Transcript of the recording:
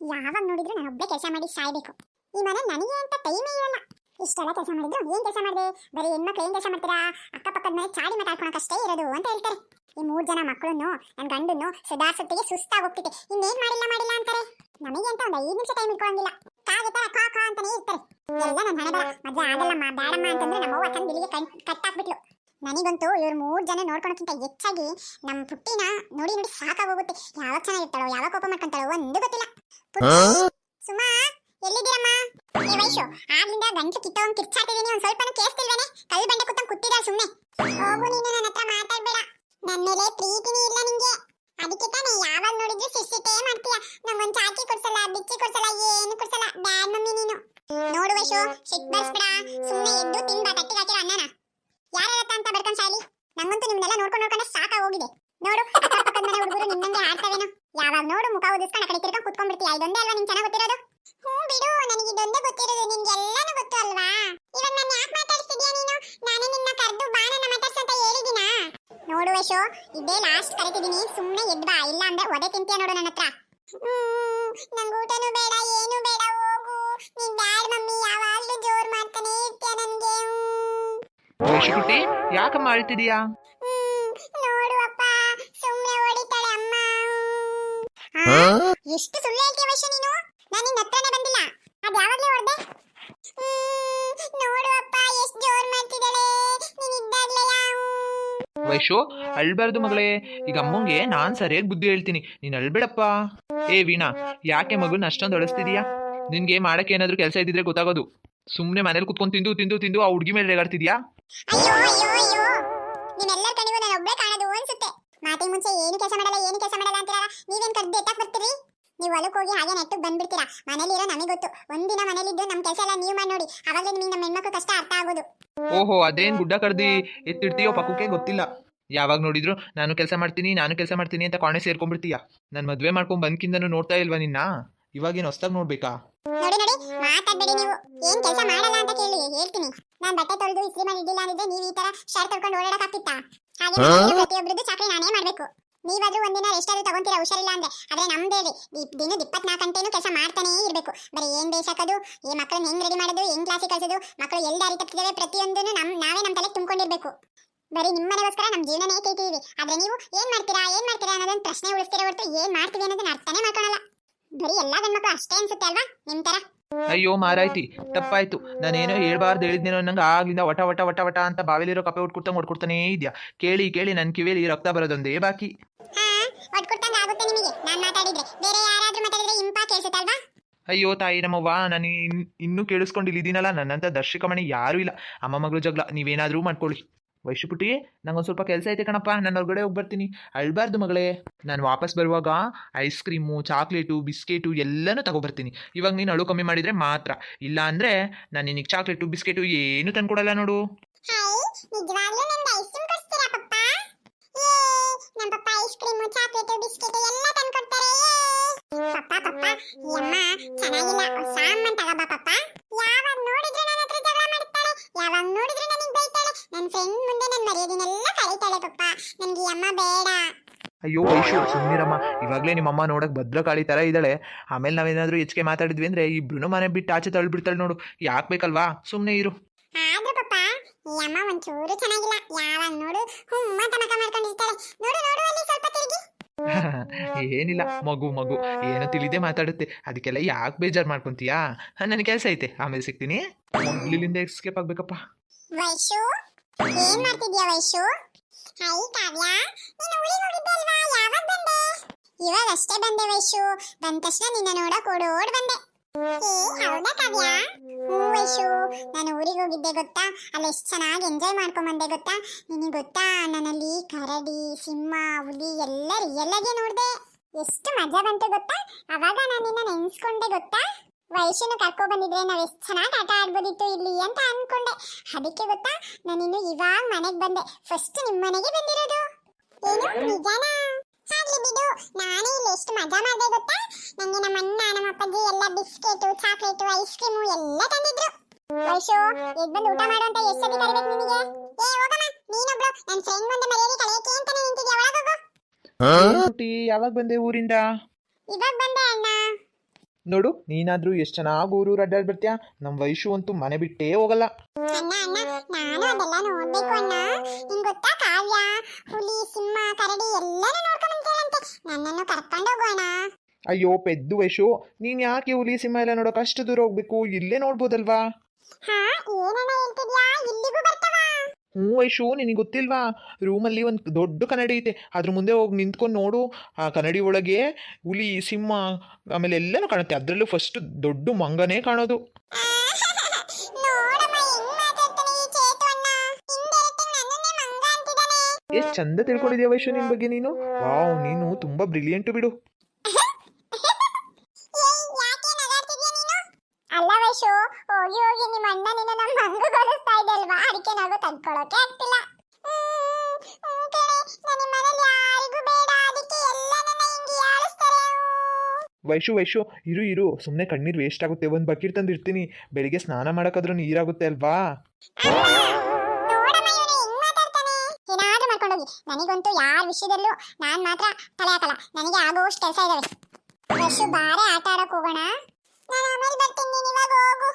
ಯಾವಾಗ ನೋಡಿದ್ರು ನಾನು ಒಬ್ಬೇ ಕೆಲಸ ಮಾಡಿ ಸಾಯ್ಬೇಕು. ಈ ಮನೆ ನನಗೆ ಅಂತ ಟೈಮೇ ಇರಲ್ಲ. ಇಷ್ಟೆಲ್ಲ ಕೆಲಸ ಮಾಡಿದ್ರು ಏನ್ ಕೆಲಸ ಮಾಡಿದೆ? ಬರೀ ಹೆಣ್ಮಕ್ಳು ಏನ್ ಕೆಲಸ ಮಾಡ್ತೀರಾ? ಅಕ್ಕಪಕ್ಕದ ಮನೆ ಚಾಡಿ ಮಾತಾಡ್ಕೊಳಕಷ್ಟೇ ಇರೋದು ಅಂತ ಹೇಳ್ತಾರೆ. ಈ ಮೂರ್ ಜನ ಮಕ್ಕಳನ್ನು ನನ್ನ ಗಂಡನ್ನು ಸುಸ್ತಾಗಿ ಸುಸ್ತಾಗೋಗ್ತಿದೆ ಇನ್ನೇನ್ ಮಾಡಿಲ್ಲ ಮಾಡಿಲ್ಲ ಅಂತಾರೆ. ನಮಗೆ ಅಂತ ಒಂದು ಐದು ನಿಮಿಷ ಟೈಮ್ ಇಟ್ಕೊಳ್ಳಂಗಿಲ್ಲ ಕಾಗೆ ತರ ಕಾ ಅಂತಾನೆ ಇರ್ತಾರೆ. ಎಲ್ಲ ನನ್ನ ಹಣೆ ಮದ್ವೆ ಆಗಲ್ಲಮ್ಮ ಬೇಡಮ್ಮ ಅಂತಂದ್ರೆ ನಮ್ಮ ಅವ್ವ ತಂದು ಇಲ್ಲಿಗೆ ಕಟ್ ಕಟ್ಟಾಕ್ಬಿಟ್ಲು. ನನಗಂತೂ ಇವ್ರು ಮೂರು ಜನ ನೋಡ್ಕೊಳಕ್ಕಿಂತ ಹೆಚ್ಚಾಗಿ ನಮ್ಮ ಪುಟ್ಟಿನ ನೋಡಿ ನೋಡಿ ಸಾಕಾಗೋಗುತ್ತೆ. ಯಾವಾಗ ಚೆನ್ನಾಗಿರ್ತಾಳೋ ಯಾವಾಗ ಕೋಪ ಮಾಡ್ಕೊಂತಾಳೋ ಒಂದು ಗೊತ್ತಿಲ್ಲ. ಸುಮಾ ಎಲ್ಲಿದ್ದೀರಮ್ಮ ಏ ವೈಶು ಆಗ್ಲಿಂದ ಗಂಟು ಕಿತ್ತವಂಗ್ ಕಿರ್ಚಾಡ್ತಿದೀನಿ ಒಂದ್ ಸ್ವಲ್ಪನೂ ಕೇಳಿಸ್ತಿಲ್ವೇನೆ ಕಲ್ ಬಂಡೆ ಕೂತಂಗ್ ಕೂತಿದ್ದಾಳೆ ಸುಮ್ನೆ? ಹೋಗು ನೀನು ನನ್ನ ಹತ್ರ ಮಾತಾಡ್ಬೇಡ. ನನ್ನ ಮೇಲೆ ಪ್ರೀತಿನೇ ಇಲ್ಲ ನಿಂಗೆ. ಅದಕ್ಕೆ ತಾನೇ ಯಾವಾಗ ನೋಡಿದ್ರು ಸಿಟ್ಟಿಟೇ ಮಾಡ್ತೀಯ. ನಂಗೊಂದ್ ಚಾಕಿ ಕೊಡ್ಸಲ್ಲ ಬಿಚ್ಚಿ ಕೊಡ್ಸಲ್ಲ ಏನು ಕೊಡ್ಸಲ್ಲ. ಬ್ಯಾಡ್ ಮಮ್ಮಿ ನೀನು. ನೋಡು ವೈಶು ಸಿಟ್ ಬರ್ಸ್ಬೇಡ. ಸುಮ್ನೆ ಎದ್ದು ತಿನ್ಬಾ ತಟ್ಟಿಗೆ ಹಾಕಿರೋ ಅನ್ನನ. ಯಾರ ಅಂತ ಬರ್ಕೊಂಡ್ ಸಾಲಿ ನಂಗಂತೂ ನಿಮ್ನೆಲ್ಲ ನೋಡ್ಕೊಂಡು ನೋಡ್ಕೊಂಡು ಸಾಕಾಗೋಗಿದೆ. ನೋಡು, ಅಕ್ಕಪಕ್ಕದ ಮನೆ ಹುಡುಗರು ನಿನ್ನಂಗೆ ಆಡ್ತಾವೇನೋ. ಯಾವಾಗ ನೋಡು ಮುಖ ಉದಿಸ್ಕೊಂಡು ಆ ಕಡೆ ತಿರ್ಕೊಂಡು ಕುತ್ಕೊಂಡ್ಬಿಡ್ತೀಯ. ಇದೊಂದೇ ಅಲ್ವಾ ನಿಂಗೆ ಚೆನ್ನಾಗಿ ಗೊತ್ತಿರೋದು? ಹ್ಞೂ ಬಿಡು, ನನಗೆ ಇದೊಂದೇ ಗೊತ್ತಿರೋದು. ನಿನ್ಗೆ ಎಲ್ಲಾನು ಗೊತ್ತು ಅಲ್ವಾ? ಇವಾಗ ನಾನು ಯಾಕೆ ಮಾತಾಡ್ತಿದ್ಯಾ ನೀನು? ನಾನೇ ನಿನ್ನ ಕರೆದು ಬಾ ನನ್ನ ಮಾತಾಡ್ಸು ಅಂತ ಹೇಳಿದಿನಾ ನೋಡು ಯಶೋ, ಇದೇ ಲಾಸ್ಟ್ ಕರಿತಿದ್ದೀನಿ. ಸುಮ್ಮನೆ ಎದ್ದು ಬಾ. ಇಲ್ಲ ಅಂದ್ರೆ ಒದೆ ತಿಂತೀಯ ನೋಡು ನನ್ನ ಹತ್ರ. ನಂಗೆ ಊಟನೂ ಬೇಡ, ಏನು ಬೇಡ. ಹೋಗು. ನೀನ್ ಬ್ಯಾಡ್ ಮಮ್ಮಿ, ಯಾವಾಗ್ಲೂ ಜೋರ್ ಮಾಡ್ತಾನೆ ಇರ್ತೀಯ ನನ್ಗೆ. ವೈಶುಕುಟಿ ಯಾಕಮ್ಮ ಅಳ್ತಿದೀಯಾ? ಹ್ಮ್, ನೋಡು ಅಪ್ಪ ಸುಮ್ನೆ ಹೊಡಿತಾಳೆ ಅಮ್ಮ. ಎಷ್ಟು ಸುಳ್ಳು ಹೇಳ್ತೀಯ ವೈಶ ನೀನು? ನಾನು ನಿನ್ನ ಹತ್ರನೇ ಬಂದಿಲ್ಲ. ಅದು ಯಾವಾಗಲೇ ಹೊಡೆದೆ ಹ್ಮ್, ನೋಡು ಅಪ್ಪ ಎಷ್ಟು ಜೋರ್ ಮಾಡ್ತಿದ್ದಾಳೆ. ನೀನ್ ಇದ್ದಾಗ್ಲೇ ವೈಶು ಅಳ್ಬಾರ್ದು ಮಗಳೇ. ಈಗ ಅಮ್ಮಂಗೆ ನಾನ್ ಸರಿಯಾಗಿ ಬುದ್ಧಿ ಹೇಳ್ತೀನಿ. ನೀನ್ ಅಳ್ಬೇಡಪ್ಪ. ಏ ವೀಣಾ ಯಾಕೆ ಮಗುನ ಅಷ್ಟೊಂದು ಅಳಿಸ್ತಿದೀಯಾ? ನಿನ್ಗೆ ಮಾಡಕ್ಕೆ ಏನಾದ್ರೂ ಕೆಲಸ ಇದ್ದಿದ್ರೆ ಗೊತ್ತಾಗೋದು. ಸುಮ್ಮನೆ ಮನೇಲಿ ಕುತ್ಕೊಂಡು ತಿಂದು ತಿಂದು ತಿಂದು ಆ ಹುಡುಗಿ ಮೇಲೆ ರೇಗಾಡ್ತಿದ್ಯಾ? ಅಯ್ಯೋ ಅಯ್ಯೋ ಅಯ್ಯೋ. ನಿಮ್ಮೆಲ್ಲರ ಕಣಿಗೂ ನಾನು ಒಬ್ಬಳೇ ಕಾಣೋದು ಅನ್ಸುತ್ತೆ. ಮಾತಿಗೆ ಮುಂಚೆ ಏನು ಕೆಲಸ ಮಾಡಲ್ಲ ಏನು ಕೆಲಸ ಮಾಡಲ್ಲ ಅಂತೀರಲ್ಲ ನೀವೇನ್ ಕರ್ದು ಎತ್ತಾಕ್ ಬರ್ತೀರಿ? ನೀವು ಹೊಲಕ್ಕೆ ಹೋಗಿ ಹಾಗೆ ನೆಟ್ಟು ಬಂದ್ಬಿಡ್ತೀರಾ? ಮನೇಲಿರೋ ನಮಗೆ ಗೊತ್ತು. ಒಂದಿನ ಮನೇಲಿದ್ದು ನಮ್ಮ ಕೆಲಸ ಎಲ್ಲ ನೀವು ಮಾಡಿ ನೋಡಿ. ಅವಾಗಲೇ ನಿಮಗೆ ನಮ್ಮ ಹೆಣ್ಮಕ್ಳು ಕಷ್ಟ ಅರ್ಥ ಆಗೋದು. ಓಹೋ ಅದೇನ್ ಗುಡ್ಡ ಕಡ್ದಿ ಎತ್ತಿಡ್ತೀಯೋ ಪಕ್ಕಕ್ಕೆ ಗೊತ್ತಿಲ್ಲ. ಯಾವಾಗ ನೋಡಿದ್ರು ನಾನು ಕೆಲಸ ಮಾಡ್ತೀನಿ ನಾನು ಕೆಲಸ ಮಾಡ್ತೀನಿ ಅಂತ ಕಾಣೆ ಸೇರ್ಕೊಂಡ್ಬಿಡ್ತೀಯ? ನಾನು ಮದ್ವೆ ಮಾಡ್ಕೊಂಡ್ ಬಂದ್ಕಿಂದನು ನೋಡ್ತಾ ಇಲ್ವಾ ನಿನ್ನ? ಇವಾಗೇನು ಹೊಸ್ದಾಗ್ ನೋಡ್ಬೇಕಾ? ನೋಡಿ ನೋಡಿ ಮಾತಾಡ್ಬೇಡಿ ನೀವು. ಏನ್ ಕೆಲಸ ಮಾಡಲ್ಲ ಅಂತ ಕೇಳಿ ಹೇಳ್ತೀನಿ. ನಾನ್ ಬಟ್ಟೆ ತೊಳೆದು ಇಸ್ತ್ರಿ ಮಾಡಿ ಇದ್ದಿಲ್ಲ ಅಂದಿದ್ರೆ ನೀವು ಈ ತರ ಶರ್ಟ್ ತೊಳ್ಕೊಂಡು ಓಡಾಡಕ್ ಆಗ್ತಿತ್ತಾ? ಹಾಗೆ ಪ್ರತಿಯೊಬ್ಬರದ್ದು ಚಾಕ್ರಿ ನಾನೇ ಮಾಡ್ಬೇಕು. ನೀವಾದ್ರೂ ಒಂದಿನ ರೆಸ್ಟ್ ಆದ್ರೂ ತಗೊಂತೀರಾ ಹುಷಾರಿಲ್ಲ ಅಂದ್ರೆ? ಆದ್ರೆ ನಮ್ದೇಲಿ ದಿನದ ಇಪ್ಪತ್ನಾಲ್ಕು ಗಂಟೆನೂ ಕೆಲಸ ಮಾಡ್ತಾನೇ ಇರ್ಬೇಕು. ಬರೀ ಏನ್ ಬೇಸಾಕೋದು ಈ ಮಕ್ಕಳನ್ನ ಹೆಂಗ್ ರೆಡಿ ಮಾಡೋದು ಹೆಂಗ್ ಕ್ಲಾಸಿಗೆ ಕಳ್ಸೋದು ಮಕ್ಕಳು ಎಲ್ಲಿ ದಾರಿ ತಪ್ಪಿದಾವೆ ಪ್ರತಿಯೊಂದನ್ನು ನಮ್ ನಾವೇ ನಮ್ಮ ತಲೆಗೆ ತುಂಬಿಕೊಂಡಿರ್ಬೇಕು. ಬರೀ ನಿಮ್ಮನೆಗೋಸ್ಕರ ನಮ್ಮ ಜೀವನನೇ ಕೈತಿದೀವಿ ಆದ್ರೆ ನೀವು ಏನ್ ಮಾಡ್ತೀರಾ ಏನ್ ಮಾಡ್ತೀರಾ ಅನ್ನೋದನ್ನ ಪ್ರಶ್ನೆ ಉಳಿಸ್ತೀರಾ ಹೊರತು ಏನ್ ಮಾಡ್ತೀವಿ ಅನ್ನೋದನ್ನ ಅರ್ಥನೇ ಮಾಡ್ಕೊಳಲ್ಲ. ಬರೀ ಎಲ್ಲಾ ಗಂಡ್ಮಕ್ಳು ಅಷ್ಟೇ ಅನ್ಸುತ್ತೆ ಅಲ್ವಾ ನಿಮ್ ತರ? ಅಯ್ಯೋ ಮಾರಾಯ್ತಿ ತಪ್ಪಾಯ್ತು. ನಾನೇನೋ ಹೇಳ್ಬಾರ್ದು ಹೇಳಿದ್ನೇನೋ ನಂಗೆ ಆಗ್ಲಿಂದ ವಟ ವಟ ವಟ ವಟ ಅಂತ ಬಾವಿಲಿರೋ ಕಪ್ಪೆ ಉಟ್ಕೊಡ್ತಂಗೆ ಹೊಡ್ಕೊಡ್ತಾನೇ ಇದೆಯಾ. ಕೇಳಿ ಕೇಳಿ ನನ್ನ ಕಿವಿಯಲ್ಲಿ ರಕ್ತ ಬರೋದೊಂದೇ ಬಾಕಿ. ಅಯ್ಯೋ ತಾಯಿ ನಮ್ಮವ್ವ ನಾನು ಇನ್- ಇನ್ನೂ ಕೇಳಿಸ್ಕೊಂಡಿಲ್ಲ ಇದೀನಲ್ಲ ನನ್ನಂತ ದರ್ಶಕ ಮಣಿ ಯಾರೂ ಇಲ್ಲ. ಅಮ್ಮ ಮಗಳು ಜಗಳ ನೀವೇನಾದರೂ ಮಾಡ್ಕೊಳ್ಳಿ. ವೈಶುಪುಟಿ ನಂಗೊಂದು ಸ್ವಲ್ಪ ಕೆಲಸ ಐತೆ ಕಣಪ್ಪ, ನಾನು ಹೊರಗಡೆ ಹೋಗಿ ಬರ್ತೀನಿ. ಅಳ್ಬಾರ್ದು ಮಗಳೇ. ನಾನು ವಾಪಸ್ ಬರುವಾಗ ಐಸ್ ಕ್ರೀಮು ಚಾಕ್ಲೇಟು ಬಿಸ್ಕೆಟು ಎಲ್ಲನೂ ತಗೊಬರ್ತೀನಿ. ಇವಾಗ ನೀನು ಅಳು ಕಮ್ಮಿ ಮಾಡಿದರೆ ಮಾತ್ರ. ಇಲ್ಲ ಅಂದರೆ ನಾನು ನಿನಗೆ ಚಾಕ್ಲೇಟು ಬಿಸ್ಕೆಟು ಏನೂ ತಂದ್ಕೊಡಲ್ಲ ನೋಡು. ಚೆನ್ನಾಗಿಲ್ಲ ನಿಜವಾಗ್ಲೂ ತಗೋಬಾ ಐಸ್ ಕ್ರೀಮ್ ಕೊಡ್ತೀರಾ ಪಪ್ಪ ಏ ನಮ್ಮ ಪಪ್ಪ ಐಸ್ ಕ್ರೀಮ್ ಚಾಕ್ಲೇಟ್ ಬಿಸ್ಕೆಟ್ ಎಲ್ಲ ತಂದ್ಕೊಡ್ತಾರೆ ಏ. ಪಪ್ಪ ಪಪ್ಪ ಈ ಅಮ್ಮ ಚೆನ್ನಾಗಿಲ್ಲ ಹೊಸ ಅಮ್ಮನ್ ತಗೋಬಾ ಪಪ್ಪ ಯಾವಾಗ ನೋಡಿದ್ರು ನನ್ನ ಹತ್ರ ಜಗಳ ಮಾಡ್ತಾಳೆ ಯಾವಾಗ ನೋಡಿದ್ರು ನನಗೆ ಬೈತಾಳೆ ನನ್ನ ಫ್ರೆಂಡ್ ಮುಂದೆ ನನ್ನ ಮರ್ಯಾದೆನೆಲ್ಲ ಕಳೀತಾಳೆ ಪಪ್ಪ ನನ್ಗೆ ಈ ಅಮ್ಮ ಬೇಡ ಅಯ್ಯೋ ವೈಶು ಸುಮ್ಮನಿರಮ್ಮ ಇವಾಗಲೇ ನಿಮ್ಮಮ್ಮ ನೋಡಕ್ ಭದ್ರಕಾಳಿ ಥರ ಇದ್ದಾಳೆ. ಆಮೇಲೆ ನಾವೇನಾದರೂ ಹೆಚ್ಚಿಗೆ ಮಾತಾಡಿದ್ವಿ ಅಂದರೆ ಇಬ್ರು ಮನೆ ಬಿಟ್ಟು ಆಚೆ ತಳ್ಳಿಬಿಡ್ತಾಳೆ ನೋಡು. ಯಾಕೆ ಬೇಕಲ್ವಾ? ಸುಮ್ಮನೆ ಇರು. ಆದ್ರೂ ಪಪ್ಪ ಈ ಅಮ್ಮ ಒಂಚೂರು ಚೆನ್ನಾಗಿಲ್ಲ. ಯಾವಾಗ ನೋಡು ಹುಮ್ಮ ತಮಕ ಮಾಡ್ಕೊಂಡಿರ್ತಾಳೆ ನೋಡು ನೋಡು ಅಲ್ಲಿ ಸ್ವಲ್ಪ ತಿರುಗಿ. ಏನಿಲ್ಲ ಮಗು ಮಗು. ಏನೋ ತಿಳಿದೇ ಮಾತಾಡುತ್ತೆ. ಅದಕ್ಕೆಲ್ಲ ಯಾಕೆ ಬೇಜಾರು ಮಾಡ್ಕೊಂತೀಯಾ? ನನ್ನ ಕೆಲಸ ಐತೆ. ಆಮೇಲೆ ಸಿಗ್ತೀನಿ. ಮೊದ್ಲಿಂದ ಎಸ್ಕೇಪ್ ಆಗ್ಬೇಕಪ್ಪ. ವೈಶು ಏನ್ ಮಾಡ್ತಿದ್ಯಾ ವೈಶು? ಹೈ ಕಾವ್ಯ. ನೀನು ಊರಿಗೆ ಹೋಗಿದ್ದೆ ಅಲ್ವಾ ಯಾವಾಗ ಬಂದೆ? ಇವಾಗ ಅಷ್ಟೇ ಬಂದೆ ವೈಶು. ಬಂದ ತಕ್ಷಣ ನಿನ್ನ ನೋಡಕ್ ಓಡೋಡ್ ಬಂದೆ. ಹೌದಾ ಕಾವ್ಯ? ಹ್ಞೂ ವೈಶು. ನಾನು ಊರಿಗೆ ಹೋಗಿದ್ದೆ ಗೊತ್ತಾ? ಅಲ್ಲಿ, ಎಷ್ಟು ಚೆನ್ನಾಗಿ ಎಂಜಾಯ್ ಮಾಡ್ಕೊಂಡ್ ಬಂದೆ ಗೊತ್ತಾ? ನಿನಗೆ ಗೊತ್ತಾ? ನನ್ನಲ್ಲಿ ಕರಡಿ, ಸಿಂಹ, ಹುಲಿ ಎಲ್ಲ ರಿಯಲ್ ಆಗಿ ನೋಡಿದೆ. ಎಷ್ಟು ಮಜಾ ಬಂತು ಗೊತ್ತಾ? ಅವಾಗ ನಾನು ನಿನ್ನ ನೆನ್ಸ್ಕೊಂಡೆ ಗೊತ್ತಾ? ವಯಸ್ಸನ್ನು ಕರ್ಕೊ ಬಂದಿದ್ರೆ ನಾವು ಎಷ್ಟು ಚೆನ್ನಾಗಿ ಆಟ ಆಡ್ಬೋದಿತ್ತು ಇಲ್ಲಿ ಅಂತ ಅನ್ಕೊಂಡೆ. ಅದಕ್ಕೆ ಗೊತ್ತಾ ನಾನಿನ್ನು ಇವಾಗ ಮನೆಗೆ ಬಂದೆ. ಫಸ್ಟ್ ನಿಮ್ಮ ಮನೆಗೆ ಬಂದಿರೋದು. ಏನು ನಿಜಾನಾ? ಆಗ್ಲಿ ಬಿಡು. ನಾನೇ ಇಲ್ಲಿ ಎಷ್ಟು ಮಜಾ ಮಾಡಿದೆ ಗೊತ್ತಾ? ನನಗೆ ನಮ್ಮ ಅಣ್ಣ ನಮ್ಮ ಅಪ್ಪಾಜಿ ಎಲ್ಲ ಬಿಸ್ಕೆಟು ಚಾಕ್ಲೇಟು ಐಸ್ ಕ್ರೀಮು ಎಲ್ಲ ತಂದಿದ್ರು. ವೈಶು ಎದ್ ಬಂದು ಊಟ ಮಾಡು ಅಂತ ಎಷ್ಟು ಸತಿ ಕರಿಬೇಕು ನಿನಗೆ? ಏ ಹೋಗಮ್ಮ. ನೀನೊಬ್ಳು. ನನ್ನ ಫ್ರೆಂಡ್ ಬಂದೆ ಮರ್ಯಾದೆ ಕಳೆಯಕ್ಕೆ ಅಂತಾನೆ ನಿಂತಿದ್ಯಾ ಒಳಗೋಗು? ಯಾವಾಗ ಬಂದೆ ಊರಿಂದ? ಇವಾಗ ಬಂದೆ ಅಣ್ಣ. ನೋಡು ನೀನಾದ್ರೂ ಎಷ್ಟು ಚೆನ್ನಾಗಿ ಊರೂರು ಅಡ್ಡಾಡ್ ಬರ್ತೀಯಾ? ನಮ್ಮ ವಯಸ್ಸು ಅಂತೂ ಮನೆ ಬಿಟ್ಟೇ ಹೋಗಲ್ಲ. ಅಣ್ಣ ಅಣ್ಣ ನಾನು ಅದೆಲ್ಲ ನೋಡ್ಬೇಕು ಅಣ್ಣ. ನಿಂಗ್ ಗೊತ್ತಾ ಕಾವ್ಯ? ಹುಲಿ ಸಿಂಹ ಕರಡಿ ಎಲ್ಲಾನು ನೋಡ್ಕೊಂಡ್ ಬಂತೇಳಂತೆ ನನ್ನನ್ನು ಕರ್ಕೊಂಡು ಹೋಗೋಣ ಅಯ್ಯೋ ಪೆದ್ದು ವಯಸ್ಸು ನೀನ್ ಯಾಕೆ ಹುಲಿ ಸಿಂಹ ಎಲ್ಲ ನೋಡೋಕೆ ಅಷ್ಟು ದೂರ ಹೋಗ್ಬೇಕು? ಇಲ್ಲೇ ನೋಡ್ಬೋದಲ್ವಾ? ಹಾ ಏನಣ್ಣ ಹೇಳ್ತಿದ್ಯಾ? ಇಲ್ಲಿಗೂ ಬರ್ತಾವ? ಹ್ಞೂ ಶೂ, ನಿನಗೆ ಗೊತ್ತಿಲ್ವಾ? ರೂಮಲ್ಲಿ ಒಂದು ದೊಡ್ಡ ಕನ್ನಡಿ ಐತೆ. ಅದ್ರ ಮುಂದೆ ಹೋಗಿ ನಿಂತ್ಕೊಂಡು ನೋಡು. ಆ ಕನ್ನಡಿ ಒಳಗೆ ಹುಲಿ, ಸಿಂಹ, ಆಮೇಲೆ ಎಲ್ಲನೂ ಕಾಣುತ್ತೆ. ಅದರಲ್ಲೂ ಫಸ್ಟ್ ದೊಡ್ಡ ಮಂಗನೇ ಕಾಣೋದು. ಎಷ್ಟು ಚಂದ ತಿಳ್ಕೊಂಡಿದ್ಯಾ ವೈಶು ನಿನ್ನ ಬಗ್ಗೆ ನೀನು? ವಾವ್, ನೀನು ತುಂಬ ಬ್ರಿಲಿಯಂಟು ಬಿಡು ಏಯ್ ಯಾಕೆ ನಗಾಡ್ತಿದ್ಯಾ ನೀನು ವೈಶು ಹೋಗಿ ಹೋಗಿ ನಿಮ್ಮ ಅಣ್ಣ ನಿನ್ನ ನಮ್ಮ ಮಂಗ ಗೊಲಿಸ್ತಾ ಇದೆ ಅಲ್ವಾ? ಅದಕ್ಕೆ ನಾವು ತಡ್ಕೊಳಕ್ಕೆ ಆಗ್ತಿಲ್ಲ. ವೈಶು ವೈಶು ಇರು ಇರು. ಸುಮ್ಮನೆ ಕಣ್ಣೀರು ವೇಸ್ಟ್ ಆಗುತ್ತೆ. ಒಂದು ಬಕೀರ್ ತಂದಿರ್ತೀನಿ. ಬೆಳಿಗ್ಗೆ ಸ್ನಾನ ಮಾಡೋಕ್ಕಾದ್ರೂ ನೀರಾಗುತ್ತೆ ಅಲ್ವಾ? ನನಗಂತೂ ಯಾರ ವಿಷಯದಲ್ಲೂ ನಾನು ಮಾತ್ರ ತಲೆ ಹಾಕಲ್ಲ. ನನಗೆ ಆಗೋಷ್ಟು ಕೆಲಸ ಇದಾವೆ. ವೈಶು ಬಾರೆ ಆಟ ಆಡಕ್ಕೆ ಹೋಗೋಣ. ನಾನು ಆಮೇಲೆ ಬರ್ತೀನಿ ನೀವಾಗ ಹೋಗು.